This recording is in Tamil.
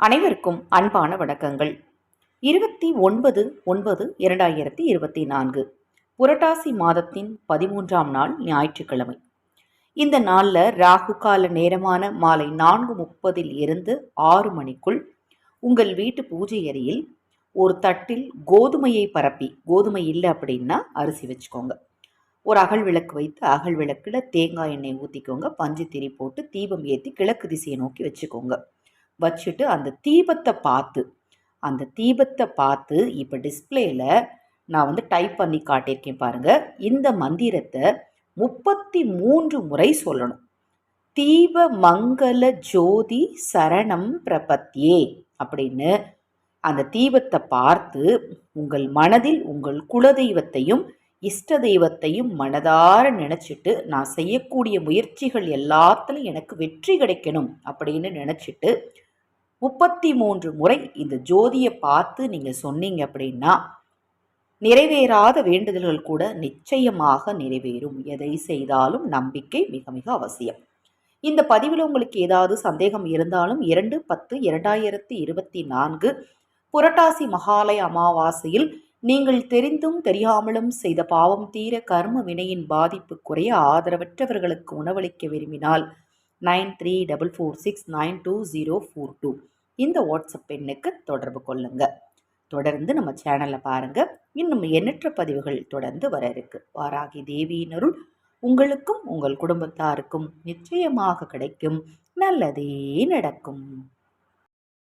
அனைவருக்கும் அன்பான வணக்கங்கள். இருபத்தி ஒன்பது ஒன்பது இரண்டாயிரத்தி இருபத்தி நான்கு புரட்டாசி மாதத்தின் பதிமூன்றாம் நாள் ஞாயிற்றுக்கிழமை. இந்த நாளில் ராகு கால நேரமான மாலை நான்கு முப்பதில் இருந்து ஆறு மணிக்குள் உங்கள் வீட்டு பூஜை அறையில் ஒரு தட்டில் கோதுமையை பரப்பி கோதுமை இல்லை அப்படின்னா அரிசி வச்சுக்கோங்க. ஒரு அகல் விளக்கு வைத்து அகல் விளக்கில் தேங்காய் எண்ணெய் ஊற்றிக்கோங்க பஞ்சு திரி போட்டு தீபம் ஏற்றி கிழக்கு திசையை நோக்கி வச்சுக்கோங்க. வச்சுட்டு அந்த தீபத்தை பார்த்து அந்த தீபத்தை பார்த்து இப்போ டிஸ்பிளேயில் நான் வந்து டைப் பண்ணி காட்டியிருக்கேன் பாருங்கள் இந்த மந்திரத்தை முப்பத்தி மூன்று முறை சொல்லணும். தீப மங்கள ஜோதி சரணம் பிரபத்தியே அப்படின்னு அந்த தீபத்தை பார்த்து உங்கள் மனதில் உங்கள் குலதெய்வத்தையும் இஷ்ட தெய்வத்தையும் மனதார நினச்சிட்டு நான் செய்யக்கூடிய முயற்சிகள் எல்லாத்துலையும் எனக்கு வெற்றி கிடைக்கணும் அப்படின்னு நினச்சிட்டு முப்பத்தி மூன்று முறை இந்த ஜோதியை பார்த்து நீங்கள் சொன்னீங்க அப்படின்னா நிறைவேறாத வேண்டுதல்கள் கூட நிச்சயமாக நிறைவேறும். எதை செய்தாலும் நம்பிக்கை மிக மிக அவசியம். இந்த பதிவில் உங்களுக்கு ஏதாவது சந்தேகம் இருந்தாலும் இரண்டு பத்து இரண்டாயிரத்தி இருபத்தி நான்கு புரட்டாசி மகாலய அமாவாசையில் நீங்கள் தெரிந்தும் தெரியாமலும் செய்த பாவம் தீர கர்ம வினையின் பாதிப்பு குறைய ஆதரவற்றவர்களுக்கு உணவளிக்க விரும்பினால் nine three double four six nine two zero four two. இந்த வாட்ஸ்அப் எண்ணுக்கு தொடர்பு கொள்ளுங்கள் தொடர்ந்து நம்ம சேனலில் பாருங்கள் இன்னும் எண்ணற்ற பதிவுகள் தொடர்ந்து வர இருக்கு. வாராகி தேவியினருள் உங்களுக்கும் உங்கள் குடும்பத்தாருக்கும் நிச்சயமாக கிடைக்கும். நல்லதே நடக்கும்.